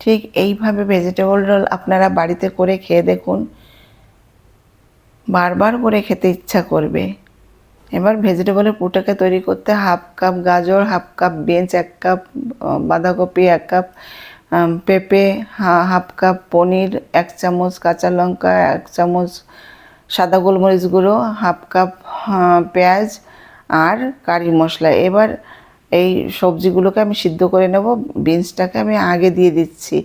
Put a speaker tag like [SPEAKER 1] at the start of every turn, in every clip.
[SPEAKER 1] ঠিক এইভাবে vegetable roll আপনারা বাড়িতে করে খেয়ে দেখুন। বারবার করে খেতে ইচ্ছা করবে। এবার ভেজিটেবলের পুটাকে তৈরি করতে হাফ কাপ গাজর হাফ কাপ বেঞ্চ এক কাপ বাঁধাকপি, এক কাপ পেঁপে হাফ কাপ পনির, এক চামচ কাঁচা লঙ্কা, এক চামচ সাদা গোলমরিচ গুঁড়ো হাফ কাপ পেঁয়াজ আর কারি মশলা। এবার এই সবজিগুলোকে আমি সিদ্ধ করে নেব বিনসটাকে আমি আগে দিয়ে দিচ্ছি,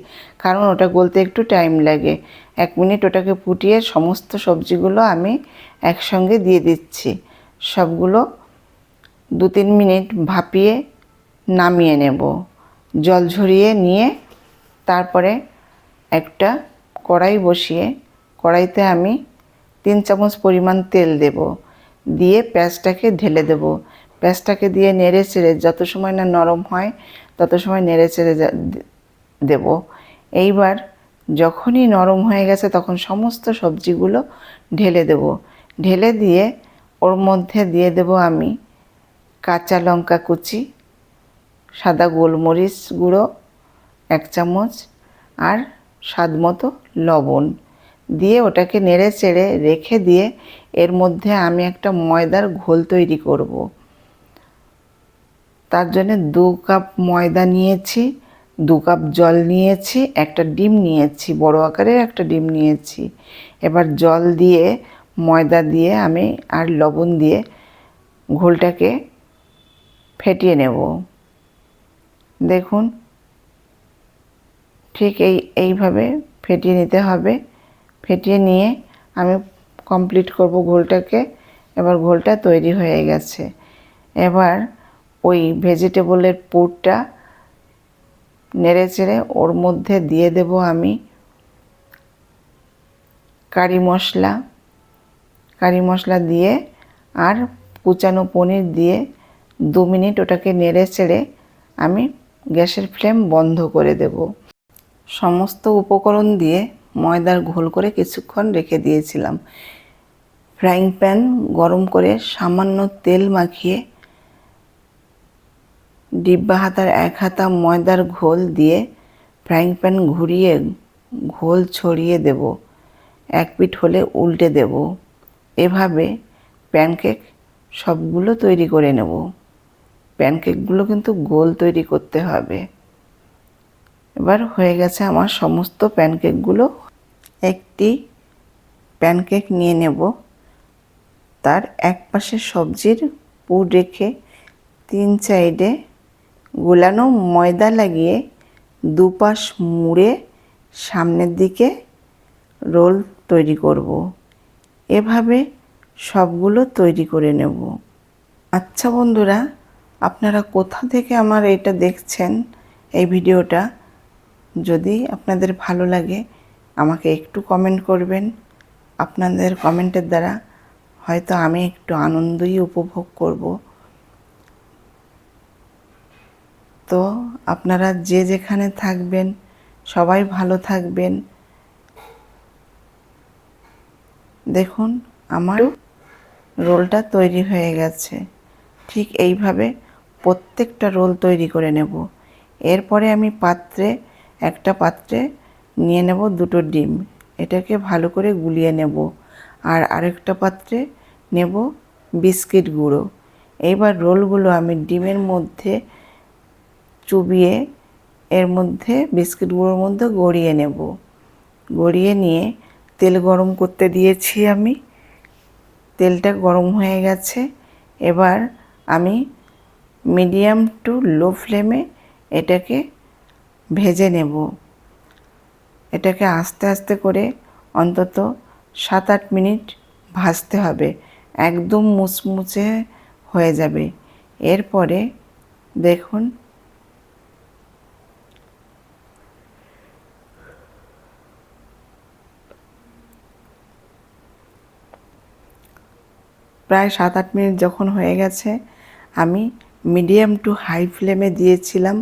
[SPEAKER 1] কারণ ওটা গলতে একটু টাইম লাগে। এক মিনিট ওটাকে ফুটিয়ে সমস্ত সবজিগুলো আমি একসঙ্গে দিয়ে দিচ্ছি। সবগুলো দু তিন মিনিট ভাপিয়ে নামিয়ে নেব। জল ঝরিয়ে নিয়ে তারপরে একটা কড়াই বসিয়ে, কড়াইতে আমি তিন চামচ পরিমাণ তেল দেব। দিয়ে পেঁয়াজটাকে ঢেলে দেব। পেঁয়াজটাকে দিয়ে নেড়ে চেড়ে যত সময় না নরম হয়, তত সময় নেড়ে চেড়ে দেব। এইবার যখনই নরম হয়ে গেছে, তখন সমস্ত সবজিগুলো ঢেলে দেব। ঢেলে দিয়ে ওর মধ্যে দিয়ে দেব আমি কাঁচা লঙ্কা কুচি, সাদা গোলমরিচ গুঁড়ো, এক চামচ, আর স্বাদ মতো লবণ। দিয়ে ওটাকে নেড়ে চেড়ে রেখে দিয়ে এর মধ্যে আমি একটা ময়দার ঘোল তৈরি করব। তার জন্য দু কাপ ময়দা নিয়েছি, দু কাপ জল নিয়েছি, একটা ডিম নিয়েছি, বড় আকারের একটা ডিম নিয়েছি। এবার জল দিয়ে, ময়দা দিয়ে আমি আর লবণ দিয়ে ঘোলটাকে ফেটিয়ে নেব। দেখুন, ঠিক এই, এইভাবে ফেটিয়ে নিতে হবে। ফেটিয়ে নিয়ে আমি কমপ্লিট করব ঘোলটাকে। এবার ঘোলটা তৈরি হয়ে গেছে। এবার ওই ভেজিটেবলের পুরটা নেড়ে চেড়ে ওর মধ্যে দিয়ে দেব আমি কারি মশলা। কারি মশলা দিয়ে আর কুচানো পনির দিয়ে দু মিনিট ওটাকে নেড়ে চেড়ে আমি গ্যাসের ফ্লেম বন্ধ করে দেব। সমস্ত উপকরণ দিয়ে ময়দার ঘোল করে কিছুক্ষণ রেখে দিয়েছিলাম। ফ্রাইং প্যান গরম করে সামান্য তেল মাখিয়ে ডিব্বা হাতার এক হাতা ময়দার ঘোল দিয়ে ফ্রাইং প্যান ঘুরিয়ে ঘোল ছড়িয়ে দেব। এক পিঠ হলে উল্টে দেব। এভাবে প্যানকেক সবগুলো তৈরি করে নেব। প্যানকেকগুলো কিন্তু গোল তৈরি করতে হবে। এবার হয়ে গেছে আমার সমস্ত প্যানকেকগুলো। একটি প্যানকেক নিয়ে নেব। তার এক পাশে সবজির পুর রেখে তিন সাইডে গোলানো ময়দা লাগিয়ে দুপাশ মুড়ে সামনের দিকে রোল তৈরি করব। এভাবে সবগুলো তৈরি করে নেব। আচ্ছা বন্ধুরা, আপনারা কোথা থেকে আমার এটা দেখছেন, এই ভিডিওটা? যদি আপনাদের ভালো লাগে, আমাকে একটু কমেন্ট করবেন। আপনাদের কমেন্টের দ্বারা হয়তো আমি একটু আনন্দই উপভোগ করব। তো আপনারা যে যেখানে থাকবেন, সবাই ভালো থাকবেন। দেখুন, আমার রোলটা তৈরি হয়ে গেছে। ঠিক এইভাবে প্রত্যেকটা রোল তৈরি করে নেব। এরপরে আমি পাত্রে, একটা পাত্রে নিয়ে নেব দুটো ডিম। এটাকে ভালো করে গুলিয়ে নেব। আর আরেকটা পাত্রে নেব বিস্কিট গুঁড়ো। এইবার রোলগুলো আমি ডিমের মধ্যে চুবিয়ে এর মধ্যে বিস্কিটগুলোর মধ্যে গড়িয়ে নেব। গড়িয়ে নিয়ে তেল গরম করতে দিয়েছি আমি। তেলটা গরম হয়ে গেছে। এবার আমি মিডিয়াম টু লো ফ্লেমে এটাকে ভেজে নেব। এটাকে আস্তে আস্তে করে অন্তত সাত আট মিনিট ভাজতে হবে। একদম মুচমুচে হয়ে যাবে। এরপরে দেখুন প্রায় সাত আট মিনিট যখন হয়ে গেছে, আমি মিডিয়াম টু হাই ফ্লেমে দিয়েছিলাম।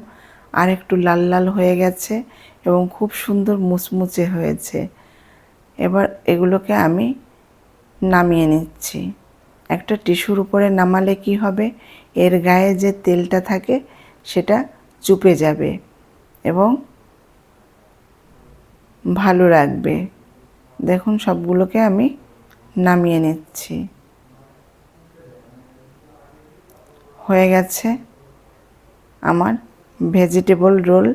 [SPEAKER 1] আর একটু লাল লাল হয়ে গেছে এবং খুব সুন্দর মুচমুচে হয়েছে। এবার এগুলোকে আমি নামিয়ে নিচ্ছি। একটা টিস্যুর উপরে নামালে কি হবে? এর গায়ে যে তেলটা থাকে সেটা চুপে যাবে এবং ভালো রাখবে। দেখুন, সবগুলোকে আমি নামিয়ে নিচ্ছি। হয়ে গেছে আমার ভেজিটেবল রোল